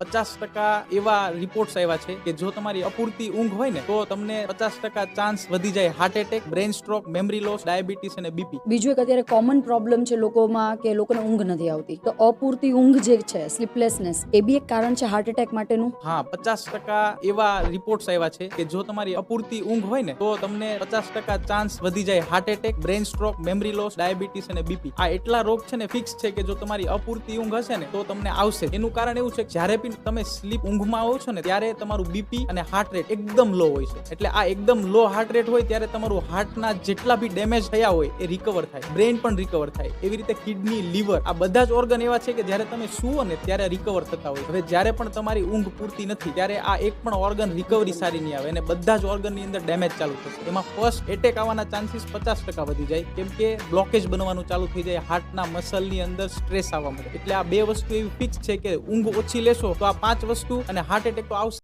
પચાસ ટકા એવા રિપોર્ટ્સ આવ્યા છે કે જો તમારી અપૂરતી ઊંઘ હોય ને તો તમને પચાસ ટકા ચાન્સ વધી જાય heart attack brain stroke memory loss diabetes અને બીપી બીજું એક અત્યારે કોમન પ્રોબ્લેમ છે લોકોમાં કે લોકોને ઊંઘ નથી આવતી. તો અપૂરતી ઊંઘ જે છે સ્લીપલેસનેસ એ બી એક કારણ છે હાર્ટ એટેક માટેનું? હા પચાસ ટકા એવા રિપોર્ટ્સ આવ્યા છે કે જો તમારી અપૂરતી ઊંઘ હોય ને તો તમને પચાસ ટકા ચાન્સ વધી જાય heart attack brain stroke memory loss diabetes અને બીપી આ એટલા રોગ છે ને ફિક્સ છે કે જો તમારી અપૂરતી ઊંઘ હશે ને તો તમને આવશે. એનું કારણ એવું છે કે જ્યારે બી તમે સ્લીપ ઊંઘમાં આવો છો ને, ત્યારે તમારું બીપી અને હાર્ટ રેટ એકદમ લો હોય છે. એટલે આ એકદમ લો હાર્ટ રેટ હોય ત્યારે તમારું હાર્ટના જેટલા બી ડેમેજ થયા હોય એ રિકવર થાય. બ્રેન પણ રિકવર થાય. એવી રીતે કિડની લીવર આ બધા જ ઓર્ગન એવા છે કે જ્યારે તમે સુવો ને ત્યારે રિકવર થતા હોય. હવે જ્યારે પણ તમારી ઊંઘ પૂરતી નથી, ત્યારે આ એક પણ ઓર્ગન રિકવરી સારી નહીં આવે અને બધા જ ઓર્ગનની અંદર ડેમેજ ચાલુ થશે. એમાં ફર્સ્ટ એટેક આવવાના ચાન્સીસ પચાસ ટકા વધી જાય. કેમ કે બ્લોકેજ બનવાનું ચાલુ થઈ જાય. હાર્ટના મસલની અંદર સ્ટ્રેસ આવવા મળે એટલે આ બે વસ્તુ એવી ફિક્સ છે કે ઊંઘ ઓછી લેશો તો આ પાંચ વસ્તુ અને હાર્ટ એટેક તો આવશે.